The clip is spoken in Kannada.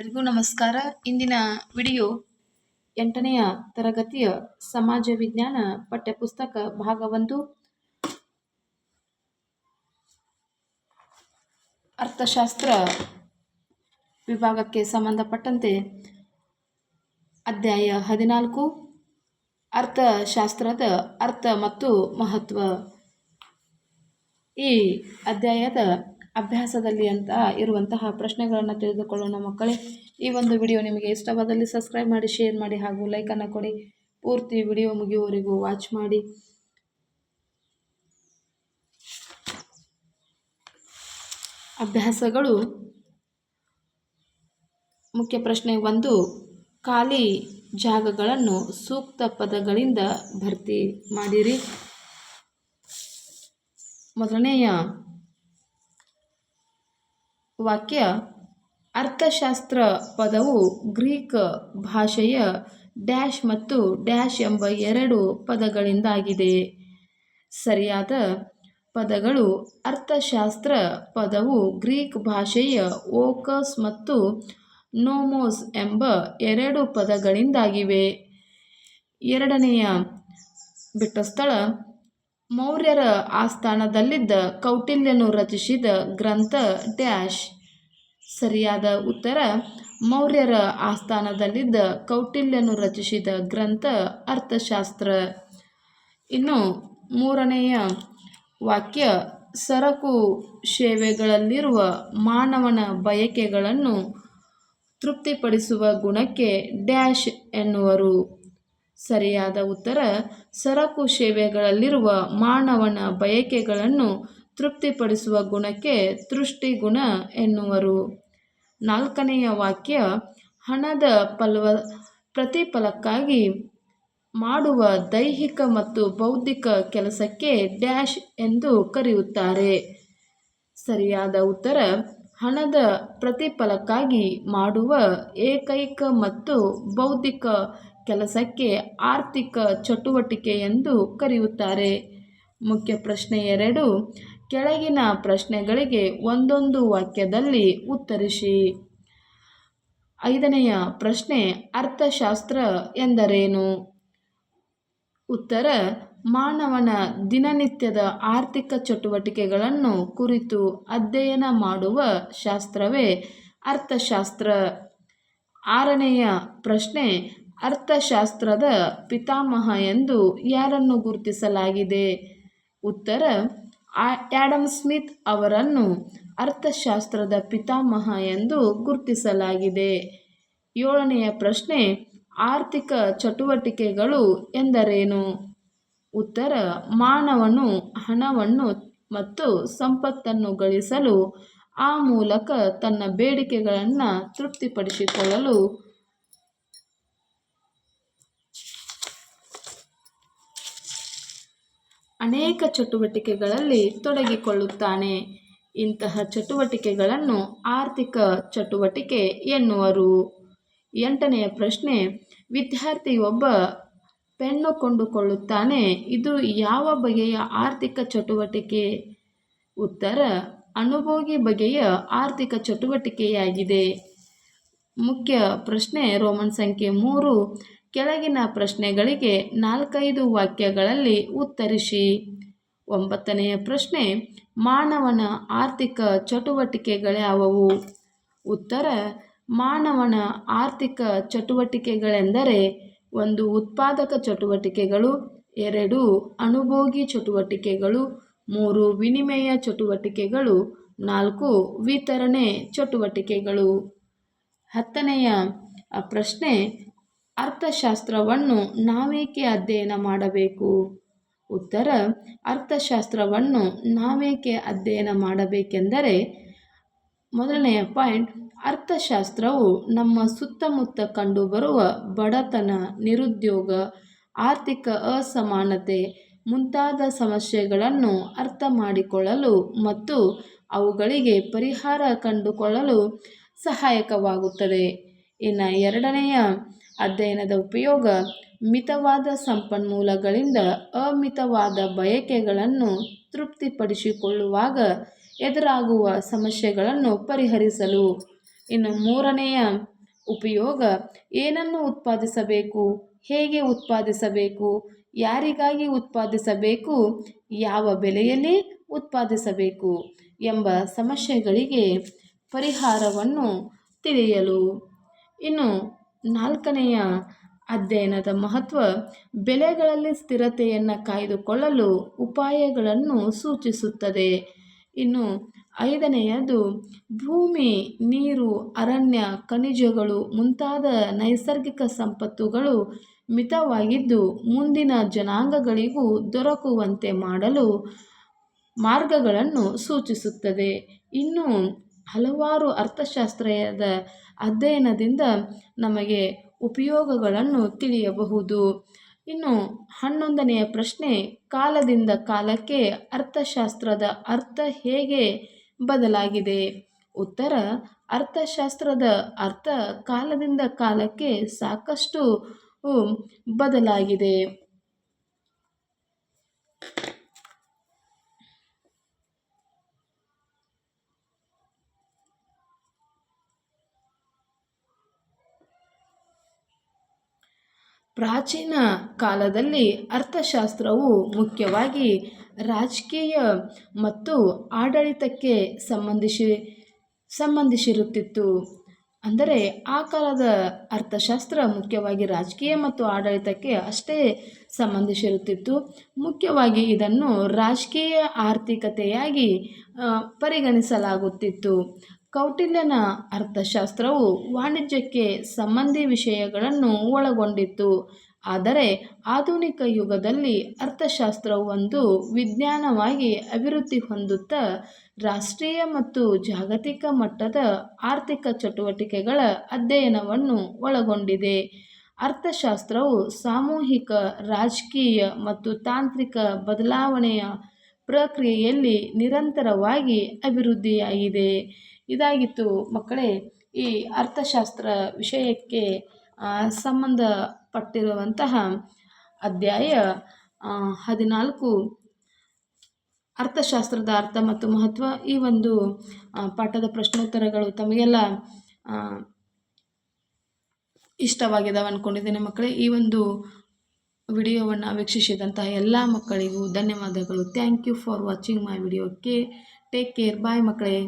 ಎಲ್ಲರಿಗೂ ನಮಸ್ಕಾರ. ಇಂದಿನ ವಿಡಿಯೋ ಎಂಟನೆಯ ತರಗತಿಯ ಸಮಾಜ ವಿಜ್ಞಾನ ಪಠ್ಯಪುಸ್ತಕ ಭಾಗ ಒಂದು ಅರ್ಥಶಾಸ್ತ್ರ ವಿಭಾಗಕ್ಕೆ ಸಂಬಂಧಪಟ್ಟಂತೆ ಅಧ್ಯಾಯ ಹದಿನಾಲ್ಕು. ಅರ್ಥಶಾಸ್ತ್ರದ ಅರ್ಥ ಮತ್ತು ಮಹತ್ವ. ಈ ಅಧ್ಯಾಯದ ಅಭ್ಯಾಸದಲ್ಲಿ ಅಂತ ಇರುವಂತಹ ಪ್ರಶ್ನೆಗಳನ್ನು ತಿಳಿದುಕೊಳ್ಳೋಣ ಮಕ್ಕಳೇ. ಈ ಒಂದು ವಿಡಿಯೋ ನಿಮಗೆ ಇಷ್ಟವಾದಲ್ಲಿ ಸಬ್ಸ್ಕ್ರೈಬ್ ಮಾಡಿ ಶೇರ್ ಮಾಡಿ ಹಾಗೂ ಲೈಕನ್ನು ಕೊಡಿ. ಪೂರ್ತಿ ವಿಡಿಯೋ ಮುಗಿಯುವವರೆಗೂ ವಾಚ್ ಮಾಡಿ. ಅಭ್ಯಾಸಗಳು ಮುಖ್ಯ ಪ್ರಶ್ನೆ ಒಂದು, ಖಾಲಿ ಜಾಗಗಳನ್ನು ಸೂಕ್ತ ಪದಗಳಿಂದ ಭರ್ತಿ ಮಾಡಿರಿ. ಮೊದಲನೆಯ ವಾಕ್ಯ ಅರ್ಥಶಾಸ್ತ್ರ ಪದವು ಗ್ರೀಕ್ ಭಾಷೆಯ ಡ್ಯಾಶ್ ಮತ್ತು ಡ್ಯಾಶ್ ಎಂಬ ಎರಡು ಪದಗಳಿಂದಾಗಿದೆ. ಸರಿಯಾದ ಪದಗಳು ಅರ್ಥಶಾಸ್ತ್ರ ಪದವು ಗ್ರೀಕ್ ಭಾಷೆಯ ಓಕಸ್ ಮತ್ತು ನೋಮೋಸ್ ಎಂಬ ಎರಡು ಪದಗಳಿಂದಾಗಿವೆ. ಎರಡನೆಯ ಬಿಟ್ಟ ಸ್ಥಳ ಮೌರ್ಯರ ಆಸ್ಥಾನದಲ್ಲಿದ್ದ ಕೌಟಿಲ್ಯನು ರಚಿಸಿದ ಗ್ರಂಥ ಡ್ಯಾಶ್. ಸರಿಯಾದ ಉತ್ತರ, ಮೌರ್ಯರ ಆಸ್ಥಾನದಲ್ಲಿದ್ದ ಕೌಟಿಲ್ಯನು ರಚಿಸಿದ ಗ್ರಂಥ ಅರ್ಥಶಾಸ್ತ್ರ. ಇನ್ನು ಮೂರನೆಯ ವಾಕ್ಯ, ಸರಕು ಸೇವೆಗಳಲ್ಲಿರುವ ಮಾನವನ ಬಯಕೆಗಳನ್ನು ತೃಪ್ತಿಪಡಿಸುವ ಗುಣಕ್ಕೆ ಡ್ಯಾಶ್ ಎನ್ನುವರು. ಸರಿಯಾದ ಉತ್ತರ, ಸರಕು ಸೇವೆಗಳಲ್ಲಿರುವ ಮಾನವನ ಬಯಕೆಗಳನ್ನು ತೃಪ್ತಿಪಡಿಸುವ ಗುಣಕ್ಕೆ ತೃಷ್ಟಿಗುಣ ಎನ್ನುವರು. ನಾಲ್ಕನೆಯ ವಾಕ್ಯ, ಹಣದ ಫಲವ, ಪ್ರತಿಫಲಕ್ಕಾಗಿ ಮಾಡುವ ದೈಹಿಕ ಮತ್ತು ಬೌದ್ಧಿಕ ಕೆಲಸಕ್ಕೆ ಡ್ಯಾಶ್ ಎಂದು ಕರೆಯುತ್ತಾರೆ. ಸರಿಯಾದ ಉತ್ತರ, ಹಣದ ಪ್ರತಿಫಲಕ್ಕಾಗಿ ಮಾಡುವ ಏಕೈಕ ಮತ್ತು ಬೌದ್ಧಿಕ ಕೆಲಸಕ್ಕೆ ಆರ್ಥಿಕ ಚಟುವಟಿಕೆ ಎಂದು ಕರೆಯುತ್ತಾರೆ. ಮುಖ್ಯ ಪ್ರಶ್ನೆ ಎರಡು, ಕೆಳಗಿನ ಪ್ರಶ್ನೆಗಳಿಗೆ ಒಂದೊಂದು ವಾಕ್ಯದಲ್ಲಿ ಉತ್ತರಿಸಿ. ಐದನೆಯ ಪ್ರಶ್ನೆ, ಅರ್ಥಶಾಸ್ತ್ರ ಎಂದರೇನು? ಉತ್ತರ, ಮಾನವನ ದಿನನಿತ್ಯದ ಆರ್ಥಿಕ ಚಟುವಟಿಕೆಗಳನ್ನು ಕುರಿತು ಅಧ್ಯಯನ ಮಾಡುವ ಶಾಸ್ತ್ರವೇ ಅರ್ಥಶಾಸ್ತ್ರ. ಆರನೆಯ ಪ್ರಶ್ನೆ ಅರ್ಥಶಾಸ್ತ್ರದ ಪಿತಾಮಹ ಎಂದು ಯಾರನ್ನು ಗುರುತಿಸಲಾಗಿದೆ? ಉತ್ತರ ಆ್ಯಡಮ್ ಸ್ಮಿತ್ ಅವರನ್ನು ಅರ್ಥಶಾಸ್ತ್ರದ ಪಿತಾಮಹ ಎಂದು ಗುರುತಿಸಲಾಗಿದೆ. ಏಳನೆಯ ಪ್ರಶ್ನೆ, ಆರ್ಥಿಕ ಚಟುವಟಿಕೆಗಳು ಎಂದರೇನು? ಉತ್ತರ, ಮಾನವನು ಹಣವನ್ನು ಮತ್ತು ಸಂಪತ್ತನ್ನು ಗಳಿಸಲು ಆ ಮೂಲಕ ತನ್ನ ಬೇಡಿಕೆಗಳನ್ನು ತೃಪ್ತಿಪಡಿಸಿಕೊಳ್ಳಲು ಅನೇಕ ಚಟುವಟಿಕೆಗಳಲ್ಲಿ ತೊಡಗಿಕೊಳ್ಳುತ್ತಾನೆ. ಇಂತಹ ಚಟುವಟಿಕೆಗಳನ್ನು ಆರ್ಥಿಕ ಚಟುವಟಿಕೆ ಎನ್ನುವರು. ಎಂಟನೆಯ ಪ್ರಶ್ನೆ ವಿದ್ಯಾರ್ಥಿಯೊಬ್ಬ ಪೆನ್ನು ಕೊಂಡುಕೊಳ್ಳುತ್ತಾನೆ, ಇದು ಯಾವ ಬಗೆಯ ಆರ್ಥಿಕ ಚಟುವಟಿಕೆ? ಉತ್ತರ, ಅನುಭೋಗಿ ಬಗೆಯ ಆರ್ಥಿಕ ಚಟುವಟಿಕೆಯಾಗಿದೆ. ಮುಖ್ಯ ಪ್ರಶ್ನೆ, ರೋಮನ್ ಸಂಖ್ಯೆ ಮೂರು ಕೆಳಗಿನ ಪ್ರಶ್ನೆಗಳಿಗೆ ನಾಲ್ಕೈದು ವಾಕ್ಯಗಳಲ್ಲಿ ಉತ್ತರಿಸಿ. ಒಂಬತ್ತನೆಯ ಪ್ರಶ್ನೆ, ಮಾನವನ ಆರ್ಥಿಕ ಚಟುವಟಿಕೆಗಳ್ಯಾವವು ಉತ್ತರ, ಮಾನವನ ಆರ್ಥಿಕ ಚಟುವಟಿಕೆಗಳೆಂದರೆ ಒಂದು ಉತ್ಪಾದಕ ಚಟುವಟಿಕೆಗಳು, ಎರಡು ಅನುಭೋಗಿ ಚಟುವಟಿಕೆಗಳು, ಮೂರು ವಿನಿಮಯ ಚಟುವಟಿಕೆಗಳು, ನಾಲ್ಕು ವಿತರಣೆ ಚಟುವಟಿಕೆಗಳು. ಹತ್ತನೆಯ ಪ್ರಶ್ನೆ ಅರ್ಥಶಾಸ್ತ್ರವನ್ನು ನಾವೇಕೆ ಅಧ್ಯಯನ ಮಾಡಬೇಕು? ಉತ್ತರ, ಅರ್ಥಶಾಸ್ತ್ರವನ್ನು ನಾವೇಕೆ ಅಧ್ಯಯನ ಮಾಡಬೇಕೆಂದರೆ, ಮೊದಲನೆಯ ಪಾಯಿಂಟ್, ಅರ್ಥಶಾಸ್ತ್ರವು ನಮ್ಮ ಸುತ್ತಮುತ್ತ ಕಂಡುಬರುವ ಬಡತನ, ನಿರುದ್ಯೋಗ, ಆರ್ಥಿಕ ಅಸಮಾನತೆ ಮುಂತಾದ ಸಮಸ್ಯೆಗಳನ್ನು ಅರ್ಥ ಮಾಡಿಕೊಳ್ಳಲು ಮತ್ತು ಅವುಗಳಿಗೆ ಪರಿಹಾರ ಕಂಡುಕೊಳ್ಳಲು ಸಹಾಯಕವಾಗುತ್ತದೆ. ಇನ್ನು ಎರಡನೆಯ ಅಧ್ಯಯನದ ಉಪಯೋಗ ಮಿತವಾದ ಸಂಪನ್ಮೂಲಗಳಿಂದ ಅಮಿತವಾದ ಬಯಕೆಗಳನ್ನು ತೃಪ್ತಿಪಡಿಸಿಕೊಳ್ಳುವಾಗ ಎದುರಾಗುವ ಸಮಸ್ಯೆಗಳನ್ನು ಪರಿಹರಿಸಲು. ಇನ್ನು ಮೂರನೆಯ ಉಪಯೋಗ, ಏನನ್ನು ಉತ್ಪಾದಿಸಬೇಕು, ಹೇಗೆ ಉತ್ಪಾದಿಸಬೇಕು, ಯಾರಿಗಾಗಿ ಉತ್ಪಾದಿಸಬೇಕು, ಯಾವ ಬೆಲೆಯಲ್ಲಿ ಉತ್ಪಾದಿಸಬೇಕು ಎಂಬ ಸಮಸ್ಯೆಗಳಿಗೆ ಪರಿಹಾರವನ್ನು ತಿಳಿಯಲು. ಇನ್ನು ನಾಲ್ಕನೆಯ ಅಧ್ಯಯನದ ಮಹತ್ವ ಬೆಲೆಗಳಲ್ಲಿ ಸ್ಥಿರತೆಯನ್ನು ಕಾಯ್ದುಕೊಳ್ಳಲು ಉಪಾಯಗಳನ್ನು ಸೂಚಿಸುತ್ತದೆ. ಇನ್ನು ಐದನೆಯದು, ಭೂಮಿ, ನೀರು, ಅರಣ್ಯ, ಖನಿಜಗಳು ಮುಂತಾದ ನೈಸರ್ಗಿಕ ಸಂಪತ್ತುಗಳು ಮಿತವಾಗಿದ್ದು ಮುಂದಿನ ಜನಾಂಗಗಳಿಗೂ ದೊರಕುವಂತೆ ಮಾಡಲು ಮಾರ್ಗಗಳನ್ನು ಸೂಚಿಸುತ್ತದೆ. ಇನ್ನು ಹಲವಾರು ಅರ್ಥಶಾಸ್ತ್ರದ ಅಧ್ಯಯನದಿಂದ ನಮಗೆ ಉಪಯೋಗಗಳನ್ನು ತಿಳಿಯಬಹುದು. ಇನ್ನು ಹನ್ನೊಂದನೆಯ ಪ್ರಶ್ನೆ, ಕಾಲದಿಂದ ಕಾಲಕ್ಕೆ ಅರ್ಥಶಾಸ್ತ್ರದ ಅರ್ಥ ಹೇಗೆ ಬದಲಾಗಿದೆ? ಉತ್ತರ, ಅರ್ಥಶಾಸ್ತ್ರದ ಅರ್ಥ ಕಾಲದಿಂದ ಕಾಲಕ್ಕೆ ಸಾಕಷ್ಟು ಬದಲಾಗಿದೆ. ಪ್ರಾಚೀನ ಕಾಲದಲ್ಲಿ ಅರ್ಥಶಾಸ್ತ್ರವು ಮುಖ್ಯವಾಗಿ ರಾಜಕೀಯ ಮತ್ತು ಆಡಳಿತಕ್ಕೆ ಸಂಬಂಧಿಸಿ ಸಂಬಂಧಿಸಿರುತ್ತಿತ್ತು. ಅಂದರೆ ಆ ಕಾಲದ ಅರ್ಥಶಾಸ್ತ್ರ ಮುಖ್ಯವಾಗಿ ರಾಜಕೀಯ ಮತ್ತು ಆಡಳಿತಕ್ಕೆ ಅಷ್ಟೇ ಸಂಬಂಧಿಸಿರುತ್ತಿತ್ತು. ಮುಖ್ಯವಾಗಿ ಇದನ್ನು ರಾಜಕೀಯ ಆರ್ಥಿಕತೆಯಾಗಿ ಪರಿಗಣಿಸಲಾಗುತ್ತಿತ್ತು. ಕೌಟಿಲ್ಯನ ಅರ್ಥಶಾಸ್ತ್ರವು ವಾಣಿಜ್ಯಕ್ಕೆ ಸಂಬಂಧಿ ವಿಷಯಗಳನ್ನು ಒಳಗೊಂಡಿತ್ತು. ಆದರೆ ಆಧುನಿಕ ಯುಗದಲ್ಲಿ ಅರ್ಥಶಾಸ್ತ್ರವು ಒಂದು ವಿಜ್ಞಾನವಾಗಿ ಅಭಿವೃದ್ಧಿ ಹೊಂದುತ್ತಾ ರಾಷ್ಟ್ರೀಯ ಮತ್ತು ಜಾಗತಿಕ ಮಟ್ಟದ ಆರ್ಥಿಕ ಚಟುವಟಿಕೆಗಳ ಅಧ್ಯಯನವನ್ನು ಒಳಗೊಂಡಿದೆ. ಅರ್ಥಶಾಸ್ತ್ರವು ಸಾಮೂಹಿಕ, ರಾಜಕೀಯ ಮತ್ತು ತಾಂತ್ರಿಕ ಬದಲಾವಣೆಯ ಪ್ರಕ್ರಿಯೆಯಲ್ಲಿ ನಿರಂತರವಾಗಿ ಅಭಿವೃದ್ಧಿಯಾಗಿದೆ. ಇದಾಗಿತ್ತು. ಮಕ್ಕಳೇ, ಈ ಅರ್ಥಶಾಸ್ತ್ರ ವಿಷಯಕ್ಕೆ ಸಂಬಂಧಪಟ್ಟಿರುವಂತಹ ಅಧ್ಯಾಯ ಹದಿನಾಲ್ಕು. ಅರ್ಥಶಾಸ್ತ್ರದ ಅರ್ಥ ಮತ್ತು ಮಹತ್ವ ಈ ಒಂದು ಪಾಠದ ಪ್ರಶ್ನೋತ್ತರಗಳು ತಮಗೆಲ್ಲ ಇಷ್ಟವಾಗಿದ್ದಾವೆ ಅಂದ್ಕೊಂಡಿದ್ದೇನೆ ಮಕ್ಕಳೇ. ಈ ಒಂದು ವಿಡಿಯೋವನ್ನು ವೀಕ್ಷಿಸಿದಂತಹ ಎಲ್ಲ ಮಕ್ಕಳಿಗೂ ಧನ್ಯವಾದಗಳು. Thank you for watching my video okay take care bye ಮಕ್ಕಳೇ.